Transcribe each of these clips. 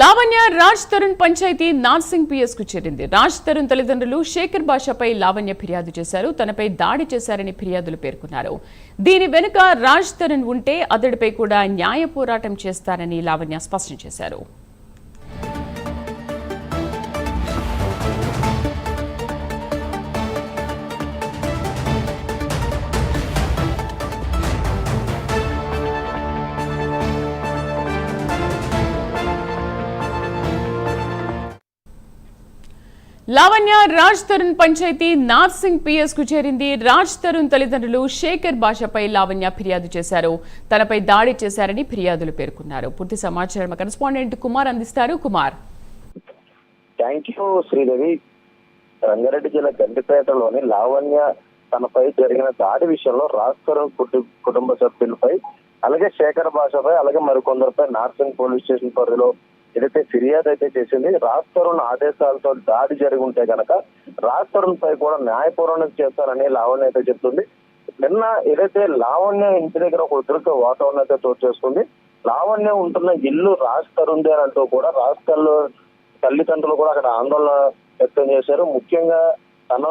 లావణ్య రాజ్ తరుణ్ పంచాయతీ నార్సింగ్ పిఎస్కు చేరింది. రాజ్ తరుణ్ తల్లిదండ్రులు శేఖర్ భాషపై లావణ్య ఫిర్యాదు చేశారు. తనపై దాడి చేశారని ఫిర్యాదులు పేర్కొన్నారు. దీని వెనుక రాజ్ తరుణ్ ఉంటే అతడిపై కూడా న్యాయ పోరాటం చేస్తారని లావణ్య స్పష్టం చేశారు. లావణ్య రాజ్ తరుణ్ పంచాయతీ నార్సింగ్ పిఎస్కు చేరింది. రాజ్ తరుణ్ తల్లిదండ్రులు శేఖర్ భాషపై లావణ్య ఫిర్యాదు చేశారు. తనపై దాడి చేశారని ఫిర్యాదులు పేర్కొన్నారు. పూర్తి సమాచారం కరెస్పాండెంట్ కుమార్ అందిస్తారు. Kumar. Thank you Sridevi. Rangareddy జిల్లా గండిపేటలోని లావణ్య తనపై జరిగిన దాడి విషయంలో రాజ్ తరుణ్ కుటుంబ సభ్యులపై అలాగే శేఖర్ భాషపై అలాగే మరికొందరిపై నార్సింగ్ పోలీస్ స్టేషన్ పరిధిలో ఏదైతే ఫిర్యాదు అయితే చేసింది రాష్ట్రం ఆదేశాలతో దాడి జరిగి ఉంటే గనక తరుణ్ పై కూడా న్యాయపూర్వకం చేస్తారని లావణ్య అయితే చెప్తుంది. నిన్న ఏదైతే లావణ్య ఇంటి దగ్గర ఒక ఉద్రిక్త వాతావరణం అయితే చోటు చేసుకుంది లావణ్య ఉంటున్న ఇల్లు రాస్తారు అంటూ కూడా రాష్ట్రాల్లో తల్లిదండ్రులు కూడా అక్కడ ఆందోళన వ్యక్తం చేశారు. ముఖ్యంగా తన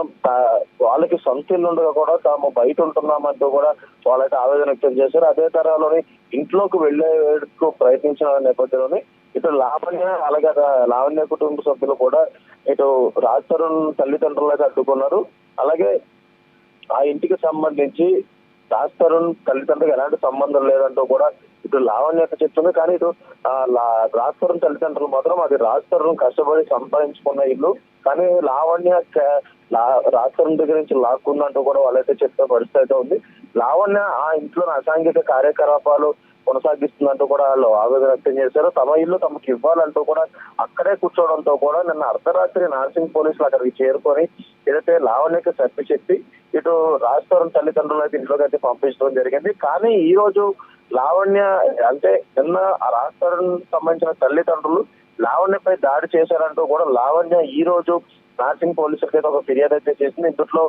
వాళ్ళకి సొంత ఇల్లు ఉండగా కూడా తాము బయట ఉంటున్నామంటూ కూడా వాళ్ళైతే ఆవేదన వ్యక్తం చేశారు. అదే తరహాలోని ఇంట్లోకి వెళ్ళేందుకు ప్రయత్నించిన నేపథ్యంలోని ఇటు లావణ్య అలాగే లావణ్య కుటుంబ సభ్యులు కూడా ఇటు రాజ్ తరుణ్ తల్లిదండ్రులు అడ్డుకున్నారు అలాగే ఆ ఇంటికి సంబంధించి రాజ్ తరుణ్ తల్లిదండ్రులకు ఎలాంటి సంబంధం లేదంటూ కూడా ఇటు లావణ్య చెప్తుంది. కానీ ఇటు లా- రాజ్ తరుణ్ తల్లిదండ్రులు మాత్రం అది రాజ్ తరుణ్ కష్టపడి సంపాదించుకున్న ఇల్లు. కానీ లావణ్య రాజ్ తరుణ్ దగ్గర నుంచి లాక్కుందంటూ కూడా వాళ్ళైతే చెప్పే పరిస్థితి అయితే ఉంది. లావణ్య ఆ ఇంట్లో అసాంఘిక కార్యకలాపాలు కొనసాగిస్తుందంటూ కూడా వాళ్ళు ఆవేదన వ్యక్తం చేశారు. తమ ఇల్లు తమకు ఇవ్వాలంటూ కూడా అక్కడే కూర్చోవడంతో కూడా నిన్న అర్ధరాత్రి నార్సింగ్ పోలీసులు అక్కడికి చేరుకొని ఏదైతే లావణ్యకి చెప్పి చెప్పి ఇటు రాజస్థానం తల్లిదండ్రులు అయితే ఇంట్లోకి అయితే పంపించడం జరిగింది. కానీ ఈ రోజు లావణ్య అంటే నిన్న ఆ రాజస్థానం సంబంధించిన తల్లిదండ్రులు లావణ్యపై దాడి చేశారంటూ కూడా లావణ్య ఈ రోజు నార్సింగ్ పోలీసులకి ఒక ఫిర్యాదు అయితే చేసింది. ఇందులో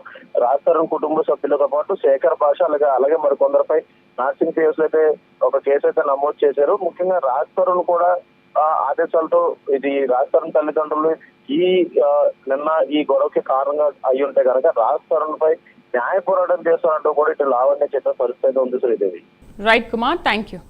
రాజ్తరుణ్ కుటుంబ సభ్యులతో పాటు శేఖర్ భాష అలాగే అలాగే మరికొందరిపై నార్సింగ్ కేసులు అయితే ఒక కేసు అయితే నమోదు చేశారు. ముఖ్యంగా రాజ్తరుణ్ కూడా ఆదేశాలతో ఇది రాజ్తరుణ్ తల్లిదండ్రులు ఈ నిన్న ఈ గొడవకి కారణంగా అయి ఉంటే కనుక రాజ్తరుణ్ పై న్యాయ పోరాటం చేస్తున్నట్టు కూడా ఇటు లావణ్య చెప్పే పరిస్థితి అయితే ఉంది Sridevi right Kumar thank you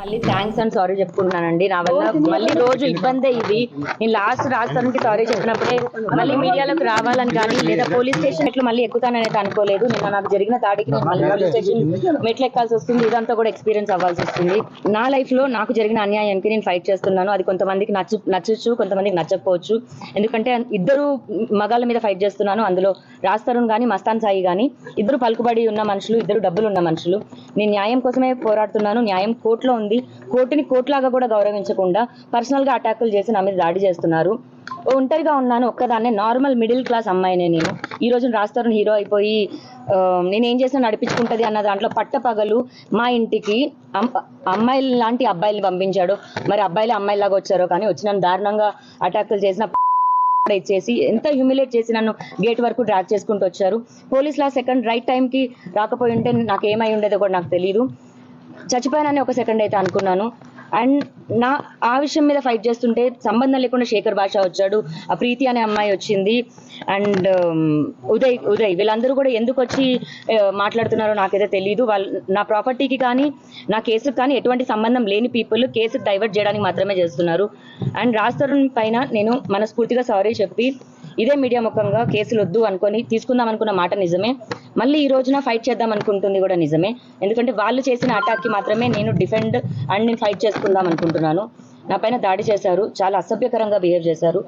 మళ్ళీ థ్యాంక్స్ అండ్ సారీ చెప్పుకుంటున్నానండి. నా వల్ల మళ్ళీ రోజు ఇబ్బందే ఇది. నేను లాస్ట్ రాష్ట్రానికి సారీ చెప్పినప్పుడే మళ్ళీ మీడియాలోకి రావాలని కానీ లేదా పోలీస్ స్టేషన్ మెట్లు మళ్ళీ ఎక్కుతానని అయితే అనుకోలేదు. నిన్న నాకు జరిగిన నేను మళ్ళీ పోలీస్ స్టేషన్ మెట్లు ఎక్కాల్సి వస్తుంది. ఇదంతా కూడా ఎక్స్పీరియన్స్ అవ్వాల్సి వస్తుంది. నా లైఫ్లో నాకు జరిగిన అన్యాయానికి నేను ఫైట్ చేస్తున్నాను. అది కొంతమందికి నచ్చు నచ్చచ్చు కొంతమందికి నచ్చకపోవచ్చు. ఎందుకంటే ఇద్దరు మగాళ్ళ మీద ఫైట్ చేస్తున్నాను. అందులో రాజ్ తరుణ్ కానీ మస్తాన్ సాయి కానీ ఇద్దరు పలుకుబడి ఉన్న మనుషులు ఇద్దరు డబ్బులు ఉన్న మనుషులు. నేను న్యాయం కోసమే పోరాడుతున్నాను. న్యాయం కోర్టులో ఉంది. కోర్టుని కోర్టులాగా కూడా గౌరవించకుండా పర్సనల్గా అటాకులు చేసి నా మీద దాడి చేస్తున్నారు. ఒంటరిగా ఉన్నాను ఒక్కదాన్నే నార్మల్ మిడిల్ క్లాస్ అమ్మాయినే నేను. ఈ రోజు రాస్తారని హీరో అయిపోయి నేనేం నేను ఏం చేసినా నడిపించుకుంటది అన్న దాంట్లో పట్టపగలు మా ఇంటికి అమ్మాయిలు లాంటి అబ్బాయిలు పంపించాడు. మరి అబ్బాయిలు అమ్మాయిలాగా వచ్చారో కానీ వచ్చి నన్ను దారుణంగా అటాకులు చేసిన ఇచ్చేసి ఎంత హ్యూమిలేట్ చేసి నన్ను గేట్ వరకు డ్రాక్ చేసుకుంటూ వచ్చారు. పోలీసులు ఆ సెకండ్ రైట్ టైంకి రాకపోయి ఉంటే నాకు ఏమై ఉండేదో కూడా నాకు తెలియదు చచ్చిపోయానని ఒక సెకండ్ అయితే అనుకున్నాను. అండ్ నా ఆ విషయం మీద ఫైట్ చేస్తుంటే సంబంధం లేకుండా శేఖర్ భాష వచ్చాడు ఆ ప్రీతి అనే అమ్మాయి వచ్చింది. అండ్ ఉదయ్ ఉదయ్ వీళ్ళందరూ కూడా ఎందుకు వచ్చి మాట్లాడుతున్నారో నాకైతే తెలియదు వాళ్ళు నా ప్రాపర్టీకి కానీ నా కేసుకి కానీ ఎటువంటి సంబంధం లేని పీపుల్ కేసు డైవర్ట్ చేయడానికి మాత్రమే చేస్తున్నారు. అండ్ రాజ్ తరుణ్ పైన నేను మనస్ఫూర్తిగా సారీ చెప్పి ఇదే మీడియా ముఖంగా కేసులు వద్దు అనుకొని తీసుకుందాం అనుకున్న మాట నిజమే. మళ్ళీ ఈ రోజున ఫైట్ చేద్దాం అనుకుంటుంది కూడా నిజమే. ఎందుకంటే వాళ్ళు చేసిన అటాక్కి మాత్రమే నేను డిఫెండ్ అండ్ నేను ఫైట్ చేసుకుందాం అనుకుంటున్నాను. నా పైన దాడి చేశారు. చాలా అసభ్యకరంగా బిహేవ్ చేశారు.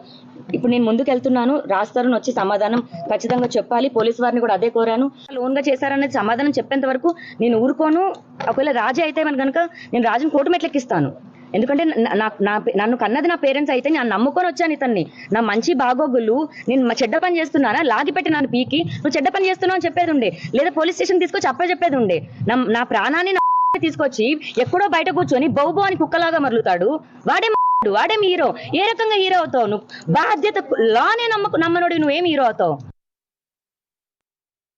ఇప్పుడు నేను ముందుకు వెళ్తున్నాను రాస్తారని వచ్చి సమాధానం ఖచ్చితంగా చెప్పాలి. పోలీస్ వారిని కూడా అదే కోరాను. లోన్గా చేశారనేది సమాధానం చెప్పేంత వరకు నేను ఊరుకోను. ఒకవేళ రాజీ అయితే మన కనుక నేను రాజుని కోటు మెట్లెక్కిస్తాను. ఎందుకంటే నా- నా నన్ను కన్నది నా పేరెంట్స్ అయితే నేను నమ్ముకొని వచ్చాను ఇతన్ని. నా మంచి బాగోగులు నేను మా చెడ్డ పని చేస్తున్నానా? లాగి పెట్టి నన్ను పీకి నువ్వు చెడ్డ పని చేస్తున్నావు అని చెప్పేది ఉండే. లేదా పోలీస్ స్టేషన్ తీసుకొచ్చి అప్పే చెప్పేది ఉండే. నా నా ప్రాణాన్ని తీసుకొచ్చి ఎక్కడో బయట కూర్చొని బౌబో అని కుక్కలాగా మరలుతాడు వాడే వాడే హీరో. ఏ రకంగా హీరో అవుతావు నువ్వు? బాధ్యత లానే నమ్మకు నమ్మనోడి నువ్వేం హీరో అవుతావు?